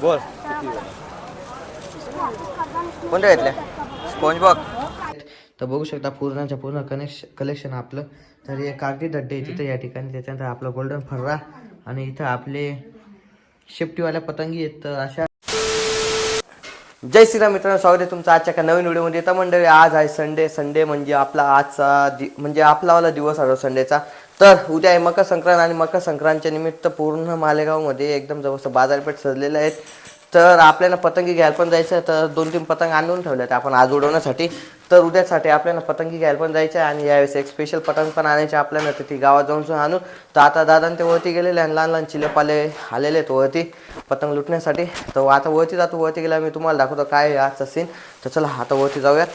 बोल. कोणत्या घेतल्या? स्पॉन्ज बॉक तर बघू शकता पूर्णाच्या पूर्ण कनेक्शन कलेक्शन आपलं. तर हे कागदी आहे तिथं या ठिकाणी. त्याच्यानंतर आपलं गोल्डन फर्रा आणि इथं आपले शेपटीवाल्या पतंगी आहेत. तर अशा जय श्रीराम मित्रांनो स्वागत आहे तुमचं आजच्या एका नवीन व्हिडिओमध्ये. तर मंडळी आज आहे संडे संडे म्हणजे आपला आजचा दि म्हणजे आपलावाला दिवस आहे संडेचा तर उद्या आहे मकर संक्रांत आणि मकर संक्रांतच्या निमित्त पूर्ण मालेगावमध्ये एकदम जवळ बाजारपेठ सजलेले आहेत. तर आपल्याला पतंगी घ्यायला पण जायचं आहे. तर दोन तीन पतंग आणून ठेवले आहेत आपण आज उडवण्यासाठी. तर उद्यासाठी आपल्याला पतंगी घ्यायला पण जायचं आहे आणि यावेळेस एक स्पेशल पतंग पण आणायचे आपल्याला. तर ती गावात जाऊन सुद्धा आणू. तर आता दादा ते वरती गेलेले आणि लहान लहान चिलेपाले आलेले आहेत वरती पतंग लुटण्यासाठी. तर आता वरती जातो. वरती गेला मी तुम्हाला दाखवतो काय आहे आजचा सीन तर चला आता वरती जाऊयात.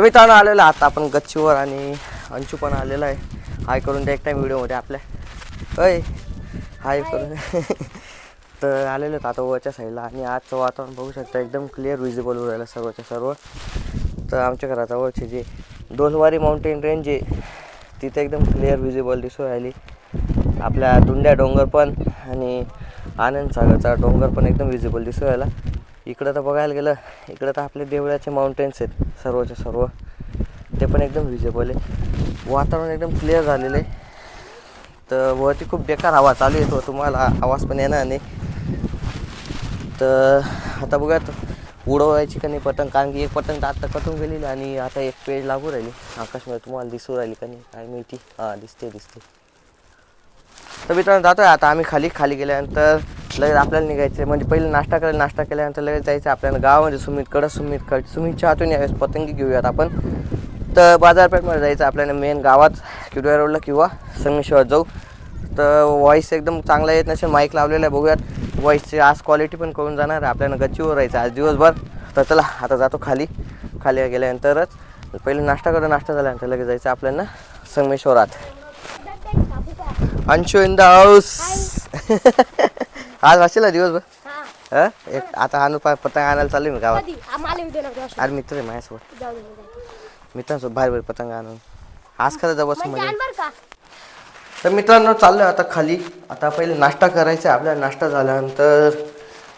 तर मित्रांनो आलेलो आता आपण गच्चीवर आणि अंशू पण आलेला आहे. हाय करून द्या एक टाईम व्हिडिओमध्ये आपल्या. अय हाय करून. तर आलेलो आहेत आता वरच्या साईडला आणि आजचं वातावरण बघू शकता एकदम क्लिअर विजिबल होऊ राहिलं सर्वच्या सर्व. तर आमच्या घराजवळचे जे डोलवारी माउंटेन रेंज आहे तिथे एकदम क्लिअर विजिबल दिसू राहिली. आपल्या दुंड्या डोंगर पण आणि आनंद सागरचा डोंगर पण एकदम विजिबल दिसू राहिला. इकडं तर बघायला गेलं इकडं तर आपले देवळाचे माउंटेन्स आहेत सर्वच्या सर्व. ते पण एकदम विजेबल आहे. वातावरण एकदम क्लिअर झालेलं आहे. तर वरती खूप बेकार हवा चालू येतो तुम्हाला आवाज पण येणार नाही. तर आता बघूयात उडवायची का नाही पतंग? कारण की एक पतंग तर आत्ता कटून गेलेली आणि आता एक पेज लागू राहिली. आकाशमध्ये तुम्हाला दिसू राहिली का नाही? काय माहिती? हां दिसते दिसते तर मित्रांनो जातोय आता आम्ही खाली. खाली गेल्यानंतर लगेच आपल्याला निघायचं म्हणजे पहिले नाश्ता करायला नाश्ता केल्यानंतर लगेच जायचं आपल्याला गावामध्ये सुमितकडं सुमितकड सुमितच्या हातून यावेळेस पतंगी घेऊयात आपण. तर बाजारपेठमध्ये जायचं आपल्याला मेन गावात किडव्या रोडला किंवा संगमेश्वरात जाऊ. तर व्हॉईस एकदम चांगला येत नसेल माईक लावलेला आहे बघूयात. व्हॉईसची आज क्वालिटी पण करून जाणार आहे आपल्याला गच्चीवर राहायचं आज दिवसभर. तर चला आता जातो खाली. खाली गेल्यानंतरच पहिले नाश्ता करून नाश्ता झाल्यानंतर लगेच जायचं आपल्याला संगमेश्वरात. अंशू इन द हाऊस आज वाचेल ना दिवसभर? हा. हं? एक आता आणू पा- पतंग आणायला चालू मी गावात. कधी. अरे मित्र आहे माझ्यासोबत. जाऊ दे, जाऊ दे. मित्रांसोबत बाहेर बाहेर पतंग आणून. आज खरं जवळ म्हणजे मजा आण बरं का. तर मित्रांनो चाललोय आता खाली. आता पहिले नाश्ता करायचा आहे. आपल्याला नाश्ता झाल्यानंतर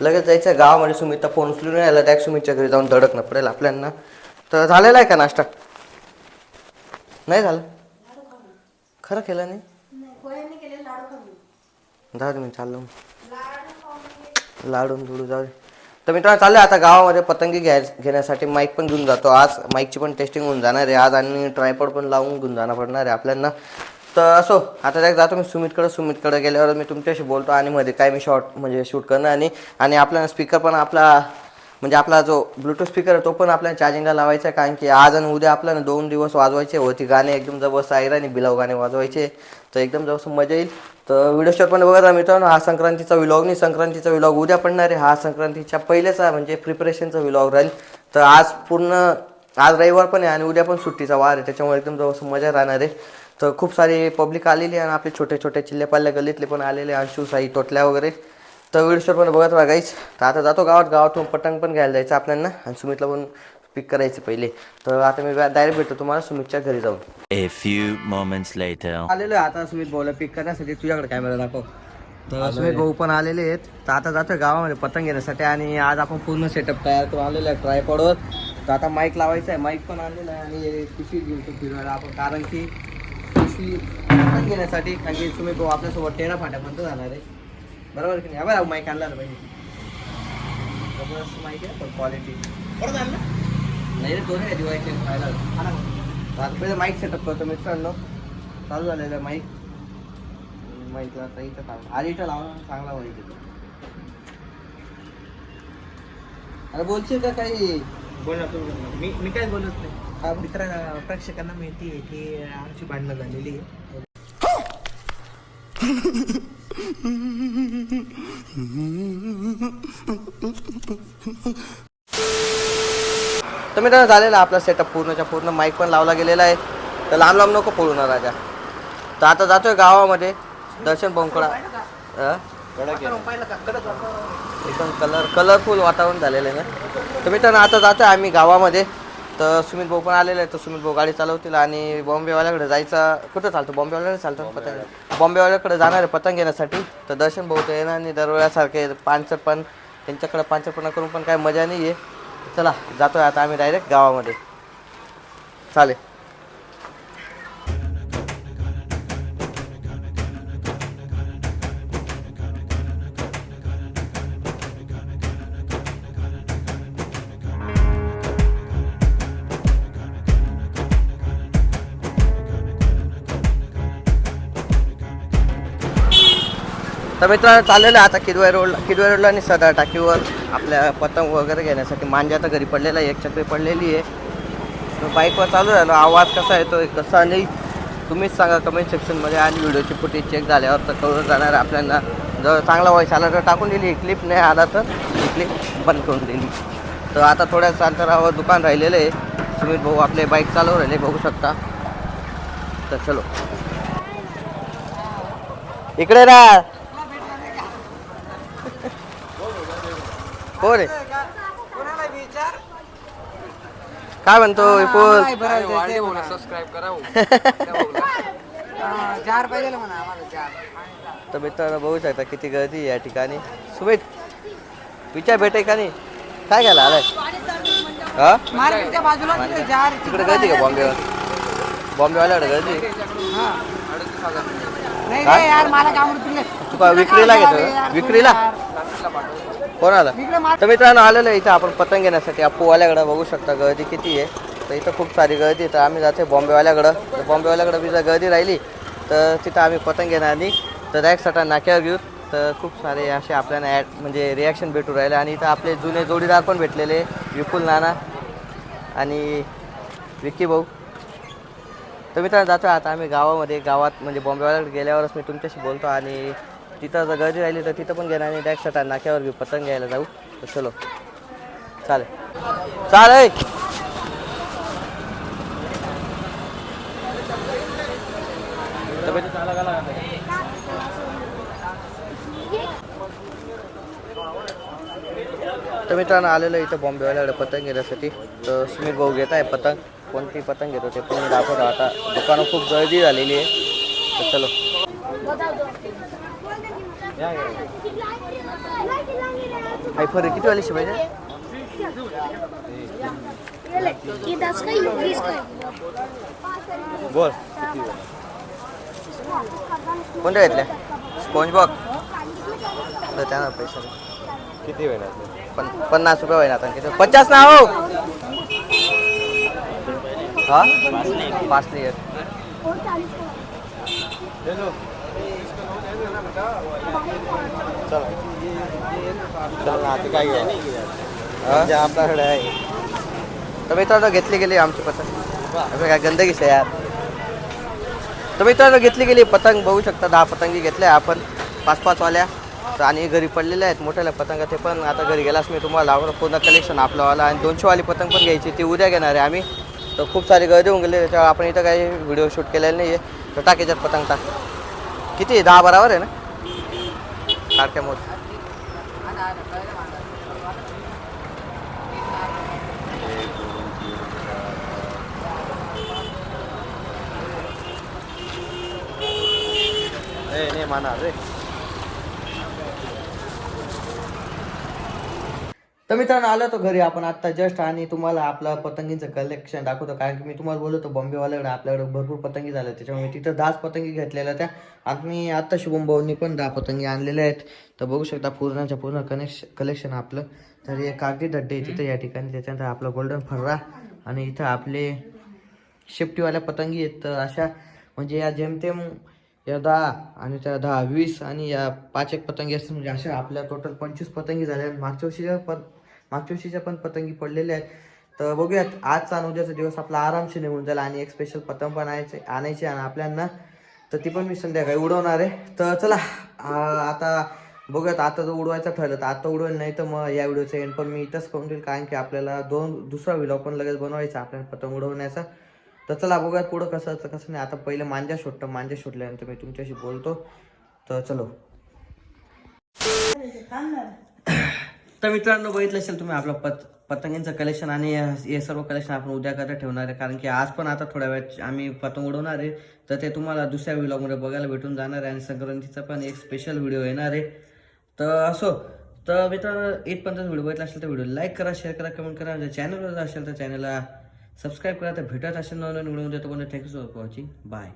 लगेच जायचं आहे गावामध्ये सुमितचा फोन उचलून यायला त्या सुमितच्या घरी जाऊन धडकणं पडेल आपल्याला तर झालेला आहे का नाश्ता? नाही झालं? खरं केलं नाही? जाऊ दे मी चाललो. लाडून दुडू जाऊ दे. तर मित्रांनो चाललं आता गावामध्ये पतंगी घ्याय घेण्यासाठी माईक पण घेऊन जातो. आज माईकची पण टेस्टिंग होऊन जाणार आहे. आज आणि ट्रायपॉड पण लावून घेऊन जाणं पडणार आहे आपल्याला तर असो आता त्या जातो मी सुमितकडे. सुमितकडे गेल्यावर मी तुमच्याशी बोलतो आणि मध्ये काय मी शॉर्ट म्हणजे शूट करणार आणि आणि आपल्याला स्पीकर पण आपला म्हणजे आपला जो ब्लूटूथ स्पीकर आहे तो पण आपल्याला चार्जिंगला लावायचा आहे. कारण की आज आणि उद्या आपल्याला दोन दिवस वाजवायचे. होती गाणे एकदम जबरदस्त आहे आणि बिलाव गाणे वाजवायचे. तर एकदम जबरदस्त मजा येईल. तर व्हिडिओ शॉट पण बघत राहा मित्रांनो हा संक्रांतीचा विलॉग नाही संक्रांतीचा विलॉग उद्या पडणार आहे. हा संक्रांतीच्या पहिल्याचा म्हणजे प्रिपरेशनचा विलॉग राहील. तर आज पूर्ण आज रविवार पण आहे आणि उद्या पण सुट्टीचा वार आहे. त्याच्यामुळे एकदम जवळ मजा राहणार आहे. तर खूप सारी पब्लिक आलेली आहे आणि आपले छोटे छोटे चिल्लेपाल्ल्या गल्लीतले पण आलेले अंशू साई टोटल्या वगैरे. तर व्हिडिओ पण बघत राहा गाईच तर आता जातो गावात. गावातून पतंग पण घ्यायला जायचं आपल्याला आणि सुमितला पण पिक करायचं पहिले. तर आता मी डायरेक्ट भेटतो तुम्हाला सुमितच्या घरी जाऊन. A few moments later. आलेलो आहे आता सुमित भाऊला पिक करण्यासाठी. तुझ्याकडे कॅमेरा दाखव. तर सुमित भाऊ पण आलेले आहेत. तर आता जातोय गावामध्ये पतंग घेण्यासाठी आणि आज आपण पूर्ण सेटअप तयार करून आलेलो आहे ट्रायपॉडवर तर आता माईक लावायचा आहे. माईक पण आणलेला आहे आणि पिशवी घेऊन तो फिरवायला आपण. कारण की पिशवी पतंग घेण्यासाठी कारण की सुमित भाऊ आपल्यासोबत तेरा फाट्यापर्यंत जाणार आहे. बरोबर की नाही? बरं माईक आणला ना पाहिजे जबरदस्त माईक आहे पण क्वालिटी परत आणलं? नाही रे दोन आहे दिवाळीचे खायला. पहिले माईक सेटअप करतो मित्रांनो. चालू झालेलं आहे माईक माईकला आता इथं चांगला आधी इथं लावा चांगला माईक येतो. अरे बोलशील का काही? बोल ना तू बोल ना. मी मी काय बोलत नाही. मित्र प्रेक्षकांना माहिती आहे की आमची भांडणं झालेली आहे. तर मित्रांनो झालेला आपला सेटअप पूर्णच्या पूर्ण. माईक पण लावला गेलेला आहे. तर लांब लांब नको पळू ना राजा. तर आता जातोय गावामध्ये. दर्शन बोंकडा एकदम कलर कलरफुल वातावरण झालेलं आहे ना. तर मित्रांनो आता जातो आम्ही गावामध्ये. तर सुमित भाऊ पण आलेले आहे तर सुमित भाऊ गाडी चालवतील आणि बॉम्बेवाल्याकडे जायचं. कुठं चालतो? बॉम्बेवाल्याकडे चालतो पतंग. बॉम्बेवाल्याकडे जाणार आहे पतंग घेण्यासाठी तर दर्शन भाऊ तर येणार नाही. दरवेळासारखे पांचर पण त्यांच्याकडे पण करून पण काय मजा नाही आहे चला जातोय आता आम्ही डायरेक्ट गावामध्ये. चालेल. तर मित्रांनो चाललेलं आता किदवाई रोडला किदवाई रोडला आणि सदर टाकीवर आपल्या पतंग वगैरे घेण्यासाठी. मांजा तर घरी पडलेला आहे एक चक्री पडलेली आहे. तर बाईकवर चालू झालो. आवाज कसा येतो कसा नाही तुम्हीच सांगा कमेंट सेक्शनमध्ये आणि व्हिडिओची फुटेज चेक झाल्यावर तर कळून जाणार आपल्याला. जर चांगला वॉईस आला तर टाकून दिली क्लिप नाही आला तर क्लिप बंद करून दिली. तर आता थोड्याच अंतरावर दुकान राहिलेलं आहे. सुमित भाऊ आपले बाईक चालवून राहिले बघू शकता. तर चलो. इकडे राहा. कोण आहे? काय म्हणतो विपुल? पाहिजे जार तर मित्रांनो बघू शकता किती गर्दी या ठिकाणी. सुमित विचार भेटे का नाही? काय घ्यायला आलाय? हा? तिकडे गर्दी का बॉम्बेवर? बॉम्बेवाल्याकडे गर्दी नाही काय? नाही यार मला काय आवडत तू का विक्रीला घेतो विक्रीला? कोणाला? तर मित्रांनो आलेलं आहे इथं आपण पतंग घेण्यासाठी अप्पूवाल्याकडं बघू शकता गर्दी किती आहे. तर इथं खूप सारी गर्दी आहे. तर आम्ही जातो बॉम्बेवाल्याकडं. तर बॉम्बेवाल्याकडं बी जर गर्दी राहिली तर तिथं आम्ही पतंग घेणार नाही. तर डायरेक्ट सटा नाक्यावर घेऊ. तर खूप सारे असे आपल्याला ॲड म्हणजे रिॲक्शन भेटू राहिले. आणि इथं आपले जुने जोडीदार पण भेटलेले विपुल नाना आणि विक्की भाऊ. तर मित्रांनो जातो आता आम्ही गावामध्ये. गावात म्हणजे बॉम्बेवाल्याकडे गेल्यावरच मी तुमच्याशी बोलतो. आणि तिथं जर गर्दी राहिली तर तिथं पण घेणार आणि डायरेक्ट आता नाक्यावर घेऊ. पतंग घ्यायला जाऊ. तर चलो. चालेल. चालेल तर मित्रांनो आलेलं इथं बॉम्बेवाल्याकडे पतंग घेण्यासाठी. तर सुमित भाऊ घेत आहे पतंग. कोणती पतंग घेतो ते पण मी दाखवतो. आता दुकानं खूप गर्दी झालेली आहे. तर चलो. आयफोन किती वाली शिवायचे ये दस का बीस का बोल कोणत्या घेतल्या स्पॉन्ज बॉक्स तर त्यांना पैसे किती वेळ पण पन्नास रुपये होईना आता किती पचास ना हो हा पाच लिटर चल. आपल्याकडे आहे. तर मित्रांनो घेतली गेली आमची पतंग. अबे काय गंदगीच आहे यार. तर मित्रांनो घेतली गेली पतंग. बघू शकता दहा पतंगी घेतल्या आपण. पाच पाच वाल्या. तर आणि घरी पडलेल्या आहेत मोठ्याल्या पतंग. ते पण आता घरी गेलास मी तुम्हाला लावणार पूर्ण कलेक्शन आपलंवाला आणि दोनशेवाली पतंग पण घ्यायची. ती उद्या घेणार आहे आम्ही. तर खूप सारी गर्दी होऊन गेली. त्याच्यावर आपण इथं काही व्हिडिओ शूट केलेला नाही आहे तर टाक याच्यात पतंग टाक. किती? दहा बारावर आहे ना? सारख्या मोठ नाही माना रे. तर मित्रांनो आलो तो घरी. आपण आत्ता जस्ट आणि तुम्हाला आपलं पतंगीचं कलेक्शन दाखवतो. कारण की मी तुम्हाला बोलतो बॉम्बेवाल्याकडे आपल्याकडे भरपूर पतंगी झाल्या. त्याच्यामुळे मी तिथं दहाच पतंगी घेतलेल्या त्या. आणि आत्ता शुभम भाऊंनी पण दहा पतंगी आणलेल्या आहेत. तर बघू शकता पूर्णाच्या पूर्ण कनेक्श कलेक्शन आपलं. तर हे कागदी दड्डे तिथं या ठिकाणी. त्याच्यानंतर आपलं गोल्डन फर्रा आणि इथं आपले शेपटीवाल्या पतंगी आहेत. तर अशा म्हणजे या जेमतेम या दहा आणि त्या दहा वीस आणि या पाच एक पतंगी असतील. म्हणजे अशा आपल्या टोटल पंचवीस पतंगी झाल्या. आहेत. मागच्या वर्षीच्या पण मागच्या वर्षीच्या पण पतंगी पडलेल्या आहेत तर बघूयात. आजचा आणि उद्याचा दिवस आपला आरामशी निघून जाईल आणि एक स्पेशल पतंग पण आणायचे आणायची आणि आपल्यांना तर ती पण मी संध्याकाळी उडवणार आहे. तर चला आता बघूयात आता जर उडवायचं ठरलं तर आता उडवेल नाही तर मग या व्हिडिओचं एंड पण मी इथंच करून देईल कारण की आपल्याला दोन दुसरा व्हिडिओ पण लगेच बनवायचा आपल्याला पतंग उडवण्याचा. तर चला बघूयात पुढं कसं असतं कसं नाही. आता पहिले मांजा शोधतं मांजा शोधल्यानंतर मी तुमच्याशी बोलतो. तर चलो. तर मित्रांनो बघितलं असेल तुम्ही आपलं पत पतंगींचं कलेक्शन आणि हे सर्व कलेक्शन आपण उद्या करता ठेवणार आहे. कारण की आज पण आता थोड्या वेळात आम्ही पतंग उडवणार आहे. तर ते तुम्हाला दुसऱ्या व्हिलॉगमध्ये बघायला भेटून जाणार आहे. आणि संक्रांतीचा पण एक स्पेशल व्हिडिओ येणार आहे. तर असो तर मित्रांनो इथपर्यंत व्हिडिओ बघितला असेल तर व्हिडिओ लाईक करा शेअर करा कमेंट करा. जर चॅनलवर असेल तर चॅनलला सबस्क्राईब करा. तर भेटत असेल नवीन व्हिडिओमध्ये तोपर्यंत थँक्यू फॉर वॉचिंग बाय